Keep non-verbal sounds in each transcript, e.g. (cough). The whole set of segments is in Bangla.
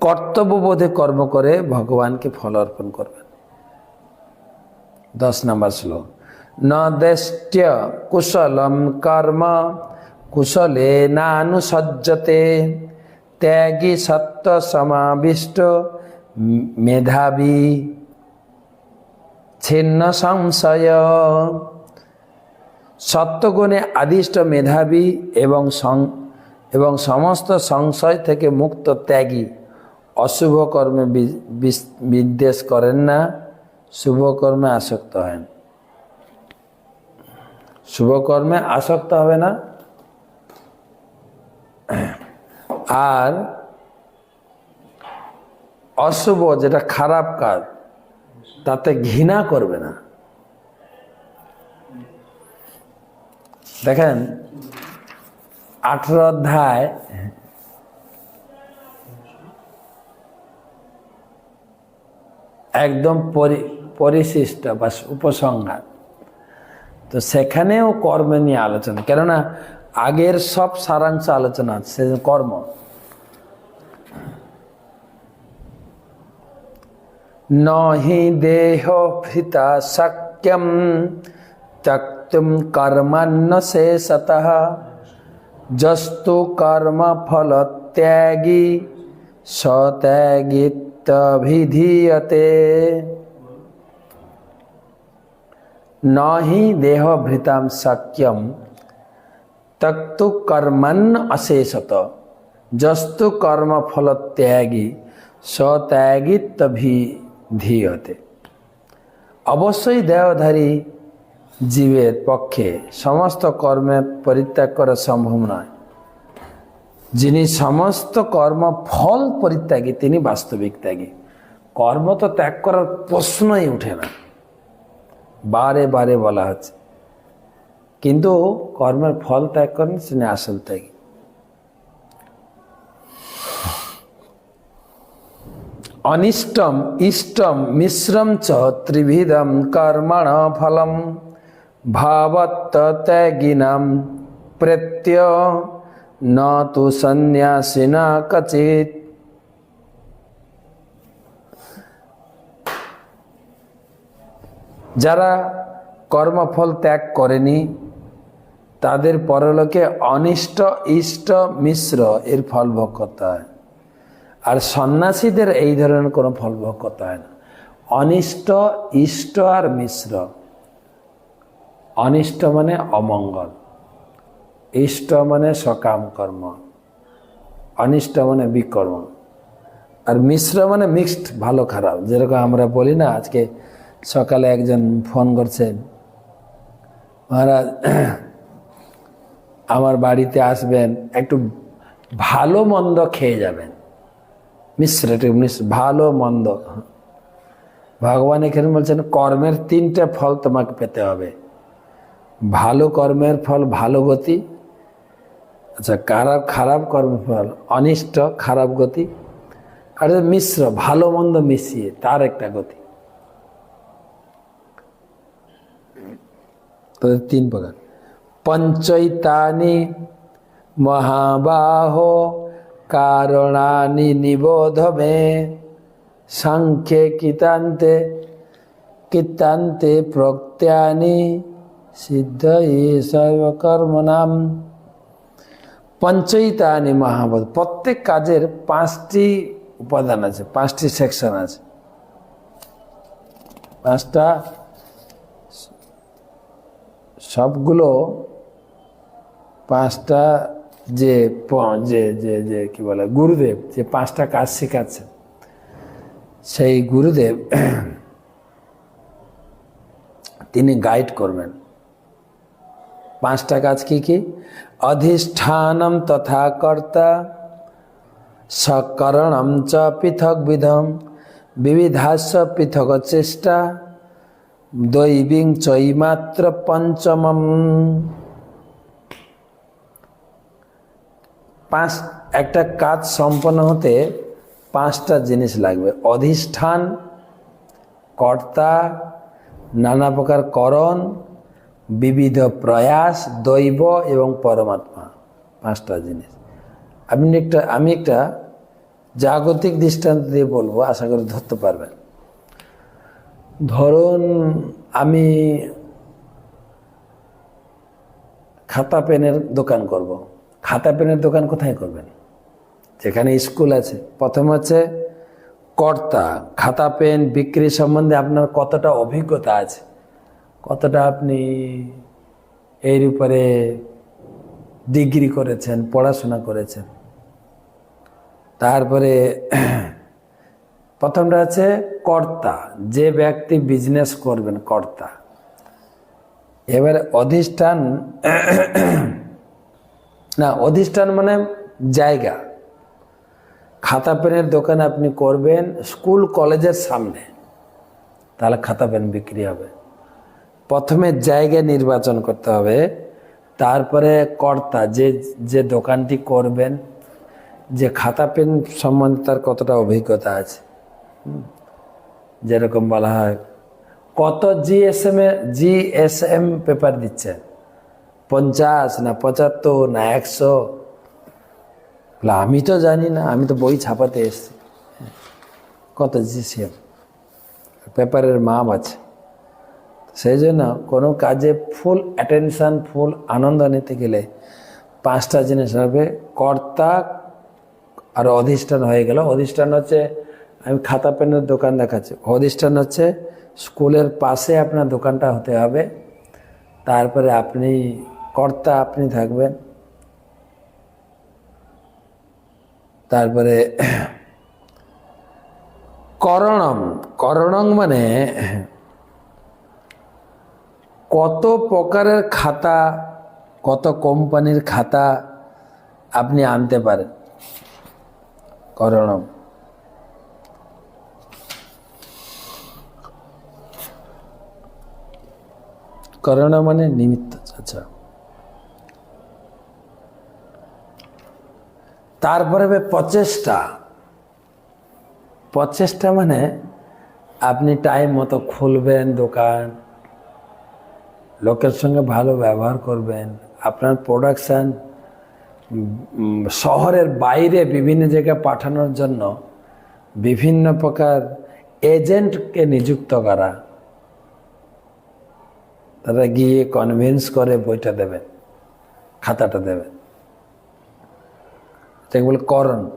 কর্তব্যবোধে কর্ম করে ভগবানকে ফল অর্পণ করবেন। দশ নম্বর শ্লোক। ন দেষ্ট্য কুশলম কর্ম, কুশলে নানুসজ্জতে, ত্যাগী সত্য সমাবিষ্ট মেধাবী। ছিন্ন সংশয়। সত্যগুণে আদিষ্ট মেধাবী এবং এবং সমস্ত সংশয় থেকে মুক্ত ত্যাগী। অশুভ কর্মে বিদ্বেষ করেন না, শুভ কর্মে আসক্ত হয় না শুভ কর্মে আসক্ত হবে না। আর অশুভ যেটা খারাপ কাজ, তাতে ঘৃণা করবে না। দেখেন, আঠেরো অধ্যায় একদম পরি, পরিশিষ্ট বা উপসংহার। তো সেখানেও কর্ম নিয়ে আলোচনা। কেননা আগের সব সারাংশ আলোচনা সে কর্ম। নহি দেহ ভৃতা শক্যম ত্যক্তুম কর্মান্ন শেষতঃ। যস্তু কর্ম ফল ত্যাগী সত্যাগিত্যভিধীয়তে নহি দেহ ভৃতাম শক্যম তক্তু কর্মন্ন অশেষত যস্তু কর্ম ফল ত্যাগী সত্যাগিত্যভিধীয়তে অবশ্যই দেহধারী জীবের পক্ষে সমস্ত কর্মে পরিত্যাগ করা সম্ভব নয় যিনি সমস্ত কর্ম ফল পরিত্যাগী, তিনি বাস্তবিক ত্যাগী। কর্ম তো ত্যাগ করার প্রশ্নই ওঠে না। বারে বারে বলা হচ্ছে। কিন্তু কর্মের ফল ত্যাগ করেন, তিনি আসল ত্যাগী। অনিষ্টম, ইষ্টম, মিশ্রম চ ত্রিভিধম কর্মণ ফলম। ভাবত্ত ত্যাগিনাম প্রত্য ন তু সন্ন্যাসিনা কচিত। যারা কর্মফল ত্যাগ করেনি, তাদের পরলোকে অনিষ্ট, ইষ্ট, মিশ্র, এর ফল ভোগ আর সন্ন্যাসীদের এই ধরনের কোনো ফল ভোগ হয় না। অনিষ্ট, ইষ্ট আর মিশ্র। অনিষ্ট মানে অমঙ্গল। ইষ্ট মানে সকাম কর্ম, অনিষ্ট মানে বিকর্ম, আর মিশ্র মানে মিক্সড ভালো খারাপ। যেরকম আমরা বলি না, আজকে সকালে একজন ফোন করছেন মহারাজ, আমার বাড়িতে আসবেন, একটু ভালো মন্দ খেয়ে যাবেন। মিশ্র, একটু ভালো মন্দ। ভগবান এখানে বলছেন, কর্মের তিনটে ফল তোমাকে পেতে হবে। ভালো কর্মের ফল, ভালো গতি আচ্ছা খারাপ খারাপ কর্মের ফল, অনিষ্ট, খারাপ গতি, আর মিশ্র, ভালো মন্দ মিশিয়ে, তার একটা গতি। তাদের তিন প্রকার। পঞ্চৈতানি মহাবাহ কারণানি নিবোধ মে সাংখ্যে কিতান্তে কিতান্তে প্রত্যানি সিদ্ধ সর্বকর্মনাম। পঞ্চৈতানি মহাবোধ প্রত্যেক কাজের পাঁচটি উপাদান আছে, পাঁচটি সেকশন আছে। পাঁচটা সবগুলো পাঁচটা যে যে যে যে, কি বলে, গুরুদেব যে পাঁচটা কাজ শেখাচ্ছেন সেই গুরুদেব (clears throat) তিনি গাইড করবেন। পাঁচটা কাজ কি কি? অধিষ্ঠানম তথা কর্তা সকরণম চ পৃথক বিধম বিবিধাস্য পৃথক চেষ্টা দৈবিং চৈমাত্র পঞ্চমম। পাঁচ, একটা কাজ সম্পন্ন হতে পাঁচটা জিনিস লাগবে। অধিষ্ঠান, কর্তা, নানা প্রকার করণ বিবিধ প্রয়াস, দৈব এবং পরমাত্মা, পাঁচটা জিনিস। আপনি একটা, আমি একটা জাগতিক দৃষ্টান্ত দিয়ে বলব, আশা করি ধরতে পারবেন। ধরুন আমি খাতা পেনের দোকান করব। খাতা পেনের দোকান কোথায় করবেন? যেখানে স্কুল আছে। প্রথম হচ্ছে কর্তা। খাতা, পেন বিক্রি সম্বন্ধে আপনার কতটা অভিজ্ঞতা আছে? কতটা আপনি এর উপরে ডিগ্রি করেছেন, পড়াশোনা করেছেন? তারপরে (clears throat) প্রথমটা আছে কর্তা, যে ব্যক্তি বিজনেস করবেন, কর্তা। এবারে অধিষ্ঠান (clears throat) না, অধিষ্ঠান মানে জায়গা। খাতা পেনের দোকান আপনি করবেন, স্কুল, কলেজের সামনে। তাহলে খাতা পেন বিক্রি হবে। প্রথমে জায়গা নির্বাচন করতে হবে, তারপরে কর্তা যে যে দোকানটি করবেন, যে খাতা পেন সম্বন্ধে তার কতটা অভিজ্ঞতা আছে। যেরকম বলা হয়, কত জিএসএম এ জিএসএম পেপার দিচ্ছেন পঞ্চাশ না পঁচাত্তর না একশো? আমি তো জানি না, আমি তো বই ছাপাতে এসেছি। কত জিএসএম পেপারের মাপ আছে। সেই জন্য কোনো কাজে ফুল অ্যাটেনশান ফুল আনন্দ নিতে গেলে পাঁচটা জিনিস হবে। কর্তা আর অধিষ্ঠান হয়ে গেল। অধিষ্ঠান হচ্ছে, আমি খাতা পেনের দোকান দেখাচ্ছি। অধিষ্ঠান হচ্ছে, স্কুলের পাশে আপনার দোকানটা হতে হবে। তারপরে আপনি, কর্তা আপনি থাকবেন। তারপরে (clears throat) করণম। করণং মানে কত প্রকারের খাতা, কত কোম্পানির খাতা আপনি আনতে পারেন? করণম করণা মানে নিমিত্ত আচ্ছা। তারপরে প্রচেষ্টা। প্রচেষ্টা মানে আপনি টাইম মতো খুলবেন দোকান লোকের সঙ্গে ভালো ব্যবহার করবেন। আপনার প্রোডাকশান শহরের বাইরে বিভিন্ন জায়গায় পাঠানোর জন্য বিভিন্ন প্রকার এজেন্টকে নিযুক্ত করা। তারা গিয়ে কনভিন্স করে বইটা দেবেন, খাতাটা দেবেন। বলে করণ।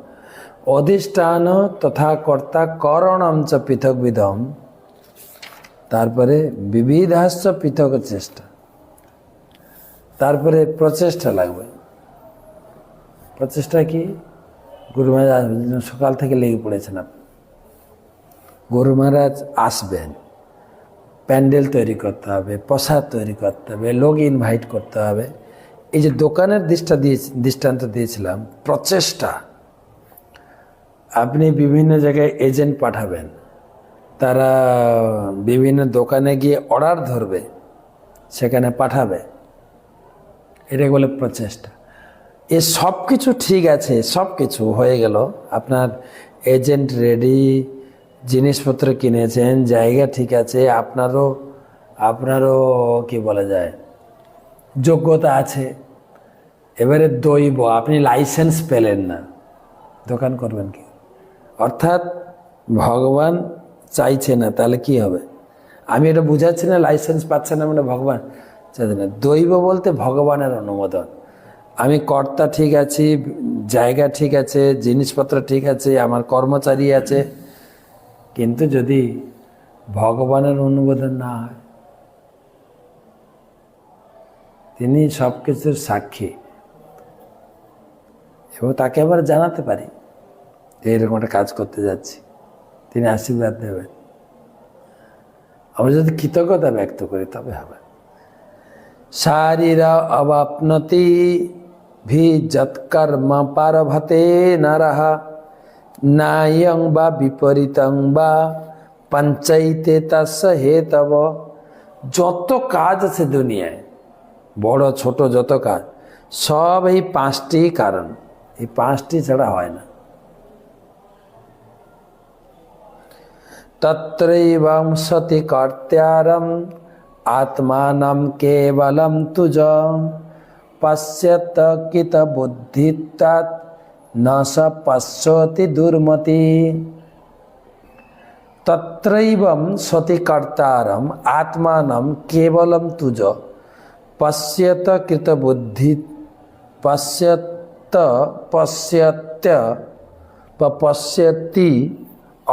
অধিষ্ঠান তথা কর্তা করণম চ পৃথক বিধম। তারপরে বিবিধাশ্চ পৃথক চেষ্টা। তারপরে প্রচেষ্টা লাগবে। প্রচেষ্টা কি? গুরু মহারাজ, সকাল থেকে লেগে পড়েছেন আপনি। গুরু মহারাজ আসবেন। প্যান্ডেল তৈরি করতে হবে, প্রসাদ তৈরি করতে হবে, লোক ইনভাইট করতে হবে। এই যে দোকানের দৃষ্টা দিয়ে, দৃষ্টান্ত দিয়েছিলাম, প্রচেষ্টা। আপনি বিভিন্ন জায়গায় এজেন্ট পাঠাবেন। তারা বিভিন্ন দোকানে গিয়ে অর্ডার ধরবে, সেখানে পাঠাবে। এটা বলে প্রচেষ্টা। এ সব কিছু ঠিক আছে, সব কিছু হয়ে গেল। আপনার এজেন্ট রেডি জিনিসপত্র কিনেছেন, জায়গা ঠিক আছে, আপনারও আপনারও কি বলা যায়, যোগ্যতা আছে। এবারে দৈব আপনি লাইসেন্স পেলেন না। দোকান করবেন কি? অর্থাৎ ভগবান চাইছে না, তাহলে কি হবে? আমি এটা বুঝাচ্ছি না লাইসেন্স পাচ্ছে না মানে ভগবান চাইছে না। দৈব বলতে ভগবানের অনুমোদন। আমি কর্তা ঠিক আছি, জায়গা ঠিক আছে, জিনিসপত্র ঠিক আছে, আমার কর্মচারী আছে। কিন্তু যদি ভগবানের অনুমোদন না হয়, তিনি সব কিছুর সাক্ষী। এবং তাকে আবার জানাতে পারি এরকম একটা কাজ করতে যাচ্ছি। তিনি আশীর্বাদ দেবেন আমরা যদি কৃতজ্ঞতা ব্যক্ত করি, তবে হবে। শারীরা অবাপনতি ভি যৎকর্ম পারভতে নরহ, নায়ং বা বিপরীতং বা পঞ্চাইতে তাস্য হেতব যত কাজ আছে দুনিয়ায়, বড়, ছোট যত কাজ, সব এই পাঁচটি কারণ। এই পাঁচটি ছাড়া হয় না। তত্রৈবং সতি কর্ত্যারম আত্মানম কেবলম তুজ পশ্যত কিত বুদ্ধি তৎ না স পশ্যতি দুর্মতি তত্রৈবম সতি কর্তারম আত্মানম কেবলম তুজ পশ্যত কৃত বুদ্ধি পশ্যত পশ্যত্য পশ্যতি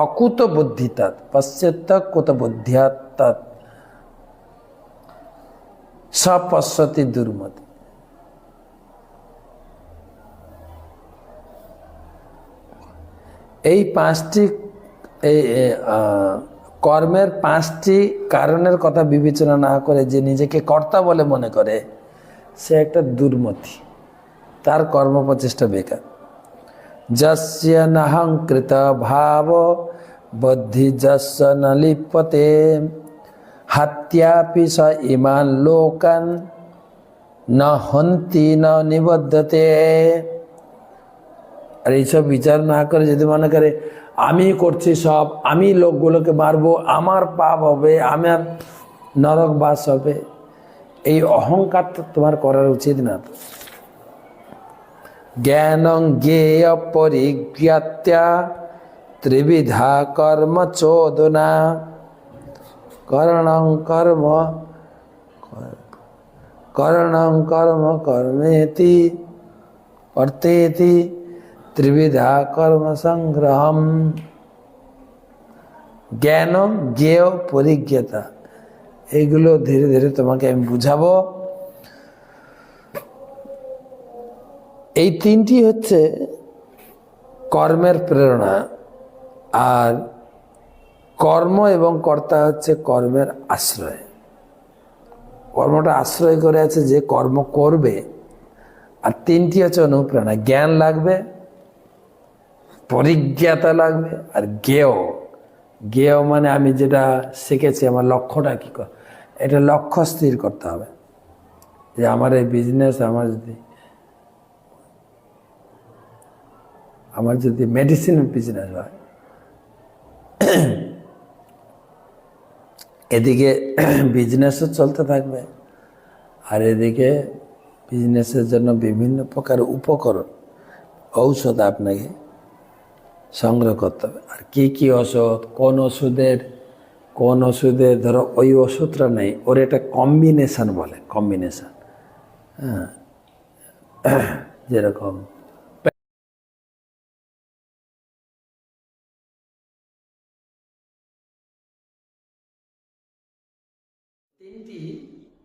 অকুত বুদ্ধি তৎ পশ্চাত্তকুত বুদ্ধিয়া তৎ দুর্মতি। এই পাঁচটি, এই কর্মের পাঁচটি কারণের কথা বিবেচনা না করে যে নিজেকে কর্তা বলে মনে করে, সে একটা দুর্মতি। তার কর্ম প্রচেষ্টা বেকার। যস্য ভাব বুদ্ধি যস্য ন লিপতে হাত্যাপি স ইমান লোকান ন হন্তি ন নিবদ্ধতে আর এইসব বিচার না করে যদি মনে করে, আমি করছি সব, আমি লোকগুলোকে মারবো, আমার পাপ হবে, আমার নরক বাস হবে, এই অহংকার তোমার করার উচিত না। জ্ঞানং জ্ঞেয় পরিজ্ঞাত্যা ত্রিবিধা কর্ম চোদনা। করণং কর্ম করণং কর্ম কর্মেতি অর্থেতি ত্রিবিধা কর্ম সংগ্রহম। জ্ঞান জ্ঞেয় পরিজ্ঞতা এইগুলো ধীরে ধীরে তোমাকে আমি বুঝাবো। এই তিনটি হচ্ছে কর্মের প্রেরণা আর কর্ম এবং কর্তা হচ্ছে কর্মের আশ্রয়। কর্মটা আশ্রয় করে আছে যে কর্ম করবে। আর তিনটি হচ্ছে অনুপ্রেরণা। জ্ঞান লাগবে, পরিজ্ঞাতা লাগবে আর জ্ঞেয়। জ্ঞেয় মানে আমি যেটা শিখেছি, আমার লক্ষ্যটা কী এটা লক্ষ্য স্থির করতে হবে। যে আমার এই বিজনেস আমার যদি আমার যদি মেডিসিনের বিজনেস হয়, এদিকে বিজনেসও চলতে থাকবে, আর এদিকে বিজনেসের জন্য বিভিন্ন প্রকার উপকরণ, ঔষধ আপনাকে সংগ্রহ করতে হবে। আর কি কি ওষুধ কোন ওষুধের কোন ওষুধের, ধরো ওই ওষুধটা নেই, ওর এটা কম্বিনেশান বলে কম্বিনেশান হ্যাঁ যেরকম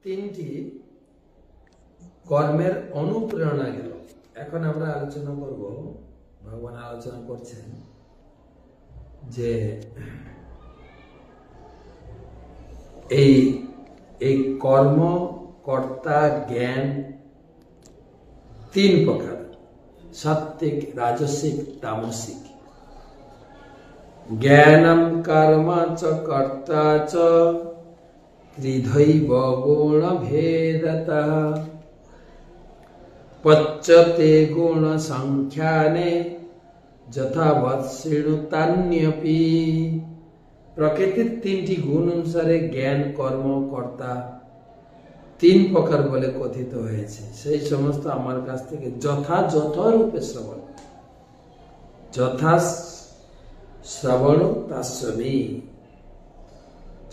তিনটি কর্মের অনুপ্রেরণা গেল। এখন আমরা আলোচনা করব, ভগবান আলোচনা করছেন যে এই এই কর্ম, কর্তা, জ্ঞান তিন প্রকার সাত্বিক রাজসিক, তামসিক। জ্ঞানম কর্ম চ কর্তা চ ত্রিধৈব গুণ ভেদতা পচ্যতে গুণ সংখ্যানে যথাবৎ শ্রেণুতান্যপি প্রকৃতির তিনটি গুণ অনুসারে জ্ঞান কর্ম কর্তা তিন প্রকার বলে কথিত হয়েছে। সেই সমস্ত আমার কাছ থেকে যথাযথ রূপে শ্রবণ। যথা শ্রবণ তাস্বমী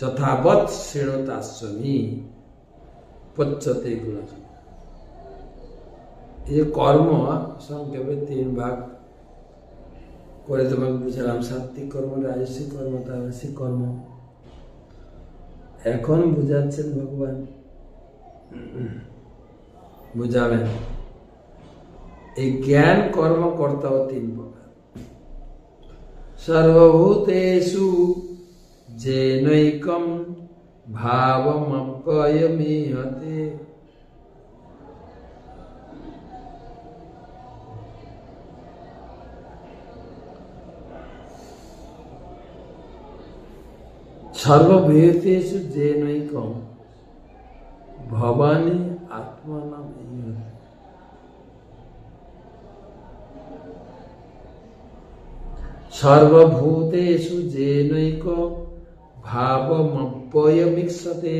যথাবৎ শ্রেণতাস্বমী পচ্যতে গুণ এই যে কর্ম, সংক্ষেপে তিন ভাগ করে তোমাকে বুঝালাম। সাত্বিক কর্ম কর্ম কর্ম। এখন বুঝাচ্ছেন ভগবান। বুঝাবেন এই জ্ঞান কর্ম কর্তাও তিন প্রকার। সর্বভূতেষু যেনৈকম ভাবমপ্যয়মিহতে সর্বভূতেষু যেনৈকম ভবানী আত্মানাম সর্বভূতেষু যেনৈক ভাবমপ্যয়মিক্ষতে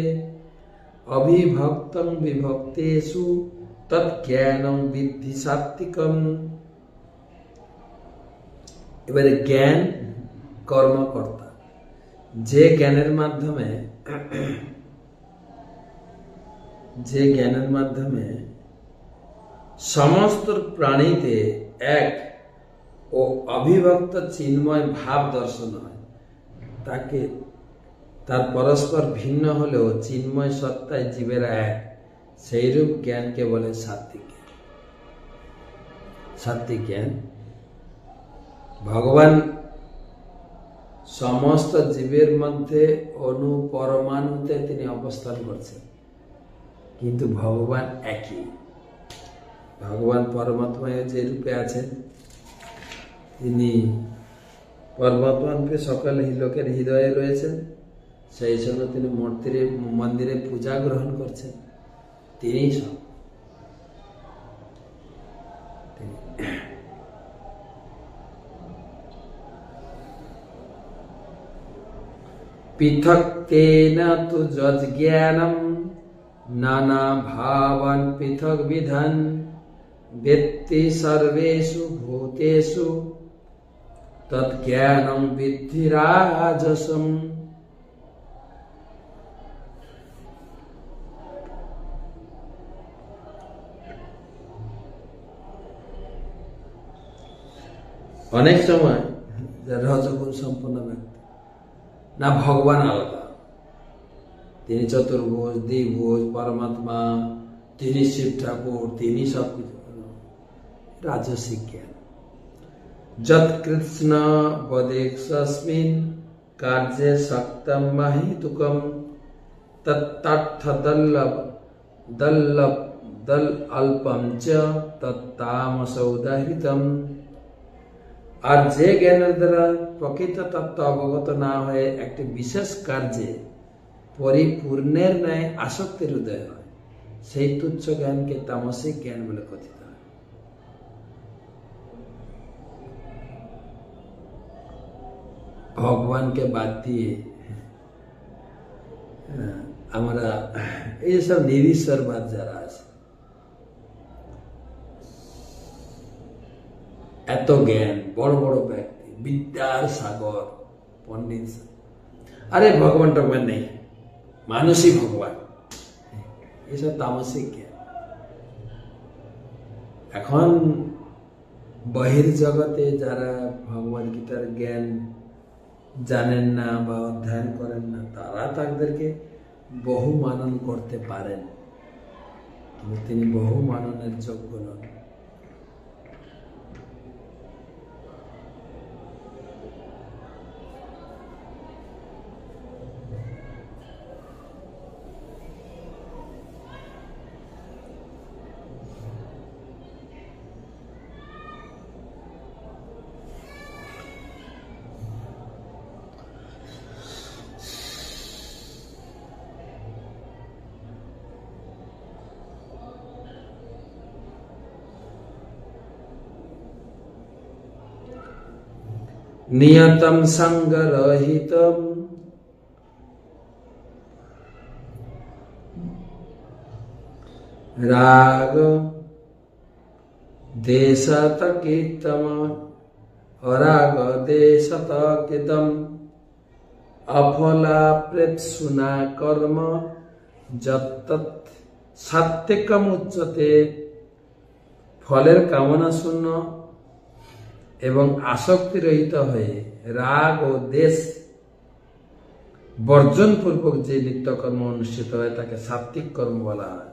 অবিভক্তং বিভক্তেষু তৎজ্ঞানং বিদ্ধি সাত্বিকম এবারে জ্ঞান কর্মকর্তা যে জ্ঞানের মাধ্যমে যে জ্ঞানের মাধ্যমে সমস্ত প্রাণীতে এক ও অবিভক্ত চিন্ময় ভাব দর্শন হয় তাকে তার পরস্পর ভিন্ন হলেও চিন্ময় সত্তায় জীবেরা এক। সেইরূপ জ্ঞানকে বলে সাত্বিক জ্ঞান। সাত্বিক জ্ঞান? ভগবান সমস্ত জীবের মধ্যে অনুপরমাণুতে তিনি অবস্থান করছেন। কিন্তু ভগবান একই। ভগবান পরমাত্মায় যে রূপে আছেন, তিনি পরমাত্মা রূপে সকল লোকের হৃদয়ে রয়েছেন। সেই জন্য তিনি মূর্তিরে মন্দিরে পূজা গ্রহণ করছেন। তিনিই সব। তিনি- পৃথক্তেন তু যজ্ঞানম নানা ভাবান পৃথক বিধান বিদ্ধি অনেক সময় যে রজগুণ সম্পন্ন ব্যক্তি না ভগবান আলাদা তিনি চতুর্ভুজ দ্বিভুজ পরমাত্মা তিনি শিব ঠাকুর তিনি সব কিছু রাজসিক জ্ঞান যৎ কৃষ্ণ বদেক্ষস্মিন কার্যে শক্তম মাহিতুকম তত্তার্থ দল্লভ দল্লভ দল অল্পম চ তত্তামসৌদাহৃতম আর যে জ্ঞানের দ্বারা প্রকৃত তত্ত্ব অবগত না হয়ে একটি বিশেষ কার্যে পরিপূর্ণের ন্যায় আসক্তির উদয় হয়, সেই তুচ্ছ জ্ঞানকে তামসিক জ্ঞান বলে কথিত হয়। ভগবানকে বাদ দিয়ে আমরা এইসব নিরীশ্বরবাদ যারা আছে এত জ্ঞান, বড় বড় ব্যক্তি, বিদ্যার সাগর, পণ্ডিত আরে ভগবান টগবান নেই, মানুষই ভগবান। এসব তামসিক জ্ঞান। এখন বহির্জগতে যারা ভগবান গীতার জ্ঞান জানেন না বা অধ্যয়ন করেন না, তারা তাদেরকে বহু মানন করতে পারেন। তিনি বহু মাননের যোগ্য নন। নিয়তম সঙ্গরহিতম রাগ দেশত কীর্তম অরাগ দেশত কৃতম অফলা প্রেৎসুনা কর্ম যত সাত্ত্বিকম উচ্চতে ফলের কামনা শূন্য এবং আসক্তিরহিত হয়ে রাগ ও দেশ বর্জনপূর্বক যে নিত্যকর্ম অনুষ্ঠিত হয়, তাকে সাত্বিক কর্ম বলা হয়।